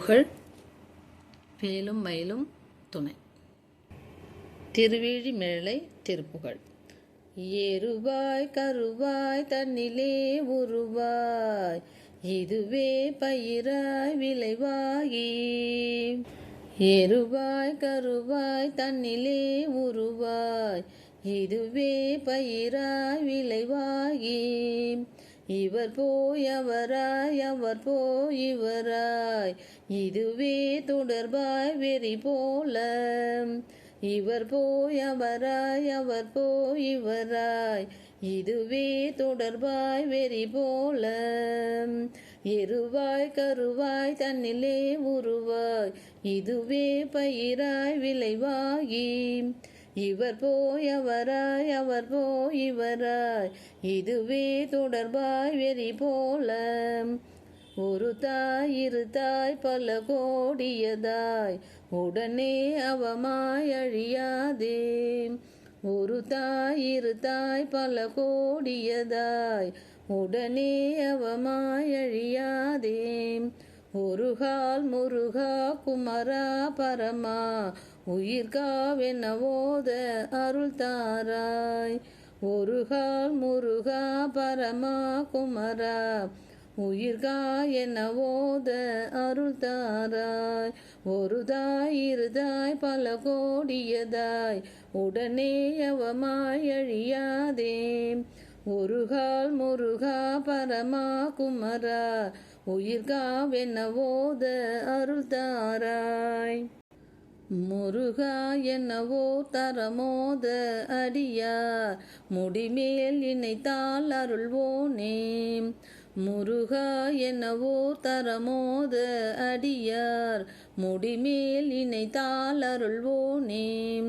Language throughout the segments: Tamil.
புகழ் வேலும் மயிலும் துணை. திருவிழி மேலை திருப்புகழ். ஏறுவாய் கருவாய் தன்னிலே உருவாய். இதுவே பயிராய் விளைவாகி. ஏறுவாய் கருவாய் தன்னிலே உருவாய். இதுவே பயிராய் விளைவாகி. இவர் போய் அவராய் அவர் போய் இவராய். இதுவே தொடர்பாய் வெறி போல. இவர் போய் அவராய் அவர் போய் இவராய். இதுவே தொடர்பாய் வெறி போல. எருவாய் கருவாய் தன்னிலே உருவாய். இதுவே பயிராய் விளைவாகி. இவர் போய் அவராய் அவர் போய் இவராய். இதுவே தொடர்பாய் வெறி போல. ஒரு தாய் இரு தாய் பல கோடியதாய். உடனே அவமாய் அழியாதே. ஒரு தாய் இரு தாய் பல கோடியதாய். உடனே அவமாய் அழியாதே. ஒரு கால் முருகா குமரா பரமா. உயிர்காவெனவோத அருள் தாராய். ஒருகால் முருகா பரமா குமரா. உயிர்கா என்னவோத அருள் தாராய். ஒரு தாய் இருதாய் பல கோடியதாய். உடனே அவமாய் அழியாதே. ஒருகால் முருகா பரமா குமரா. உயிர்காவென்னவோத அருள் தாராய். முருகா என்னவோ தரமோத அடியார். முடிமேல் இணைத்தால் அருள்வோனே. முருகா என்னவோ தரமோத அடியார். முடிமேல் இணைத்தால் அருள்வோனே.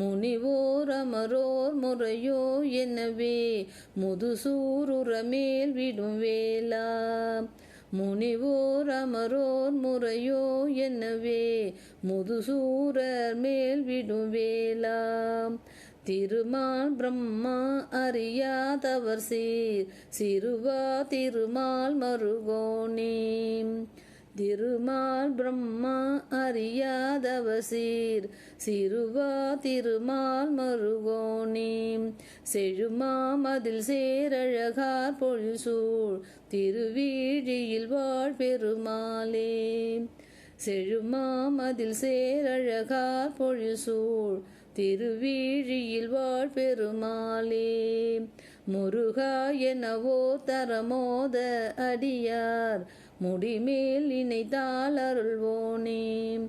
முனிவோர் அமரோர் முறையோ என்னவே. முதுசூருரமேல் விடும் வேளா. முனிவோர் அமரோர் முறையோ என்னவே முதுசூரர் மேல் விடுவேலாம் திருமால் பிரம்மா அறியாதவர் சீர் சிறுவா திருமால் மருகோனே திருமால் பிரம்மா அறியாதவசீர். சிறுவா திருமால் மருகோனே. செழுமா மதில் சேரழகார் பொழில் சூழ் திருவீழியில் வாழ் பெருமாளே. செழுமா மதில் சேரழகார் பொழில் சூழ் திருவீழியில் வாழ் பெருமாளே. முருகா எனவோ தரமோத அடியார். முடிமேல் இணைத்தால் அருள்வோனே.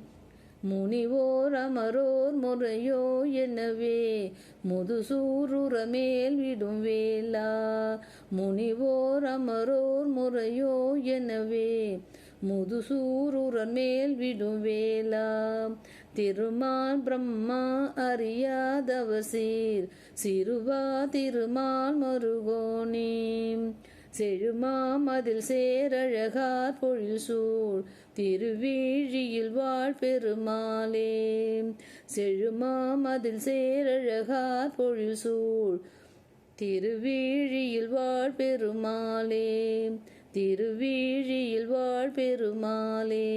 முனிவோர் அமரோர் முறையோ எனவே முதுசூருரமேல் விடும் வேலா முனிவோர் அமரோர் முறையோ எனவே முதுசூருரன் மேல் விடும் வேலா திருமால் பிரம்மா அறியாதவர் சீர் சிறுவா திருமால் மருகோனே. செழுமா மதில் சேரழகார் பொழில் சூழ் திருவீழியில் வாழ் பெருமாளே. செழுமா மதில் சேரழகார் பொழில் சூழ் திருவீழியில் வாழ் பெருமாளே. திருவீழியில் வாழ் பெருமாளே.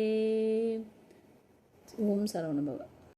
ஓம் சரவணபவா.